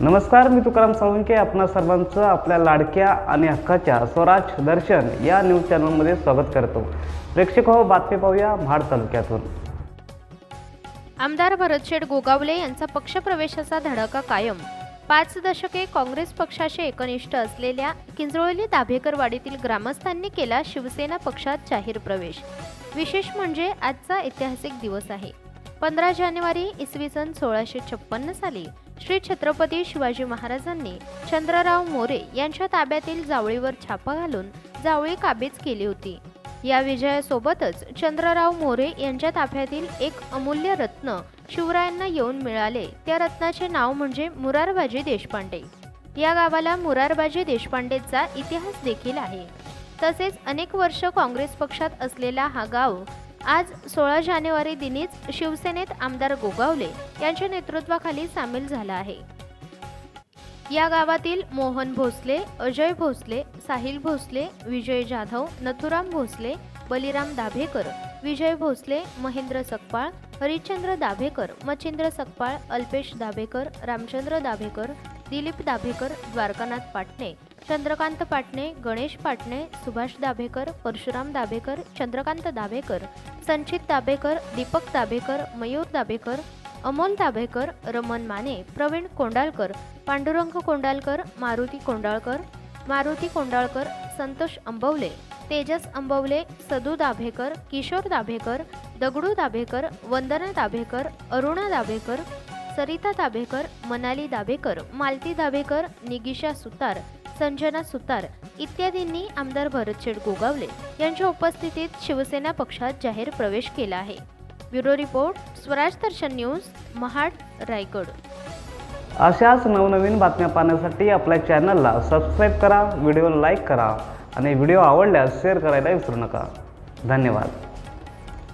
नमस्कार मी तुकाराम साळुंके. आपणा सर्वांचं आपल्या लाडक्या आणि हक्काच्या स्वराज दर्शन या न्यूज चॅनलमध्ये स्वागत करतो. प्रेक्षक हो बातमी पाहूया महाड तालुक्यातून. आमदार भरतशेठ गोगावले यांचा पक्षप्रवेशाचा धडाका कायम. पाच दशके काँग्रेस पक्षाशी एकनिष्ठ असलेल्या किंजरोळी दाभेकरवाडीतील ग्रामस्थांनी केला शिवसेना पक्षात जाहीर प्रवेश. विशेष म्हणजे आजचा ऐतिहासिक दिवस आहे. पंधरा जानेवारी इसवी सन सोळाशे छप्पन्न साली श्री छत्रपती शिवाजी महाराजांनी चंद्रराव मोरे यांच्या ताब्यातील जावळीवर छापा घालून जावळी काबीज केली होती. या विजयासोबतच चंद्रराव मोरे यांच्या ताफ्यातील एक अमूल्य रत्न शिवरायांना येऊन मिळाले. त्या रत्नाचे नाव म्हणजे मुरारबाजी देशपांडे. या गावाला मुरारबाजी देशपांडेचा इतिहास देखील आहे. तसेच अनेक वर्ष काँग्रेस पक्षात असलेला हा गाव आज सोळा जानेवारी दिनीच शिवसेनेत आमदार गोगावले यांच्या नेतृत्वाखाली सामील झाला आहे. या गावातील मोहन भोसले अजय भोसले साहिल भोसले विजय जाधव नथुराम भोसले बलिराम दाभेकर विजय भोसले महेंद्र सकपाळ हरिश्चंद्र दाभेकर मच्छिंद्र सकपाळ अल्पेश दाभेकर रामचंद्र दाभेकर दिलीप दाभेकर द्वारकानाथ पाटणे चंद्रकांत पाटणे गणेश पाटणे सुभाष दाभेकर परशुराम दाभेकर चंद्रकांत दाभेकर संचित दाभेकर दीपक दाभेकर मयूर दाभेकर अमोल दाभेकर रमन माने प्रवीण कोंडाळकर पांडुरंग कोंडाळकर मारुती कोंडाळकर मारुती कोंडाळकर संतोष अंबवले तेजस अंबवले सदू दाभेकर किशोर दाभेकर दगडू दाभेकर वंदना दाभेकर अरुणा दाभेकर सरिता दाभेकर मनाली दाभेकर मालती दाभेकर निगिशा सुतार संजना सुतार इत्यादींनी आमदार भरतशेठ गोगावले यांच्या उपस्थितीत शिवसेना पक्षात जाहीर प्रवेश केला आहे. Bureau report Swaraj Darshan news Mahad Raigad. अशाच नवनवीन बातम्या पाहण्यासाठी आपल्या चॅनलला सबस्क्राईब करा व्हिडिओ लाईक करा आणि व्हिडिओ आवडल्यास शेअर करायला विसरू नका. धन्यवाद.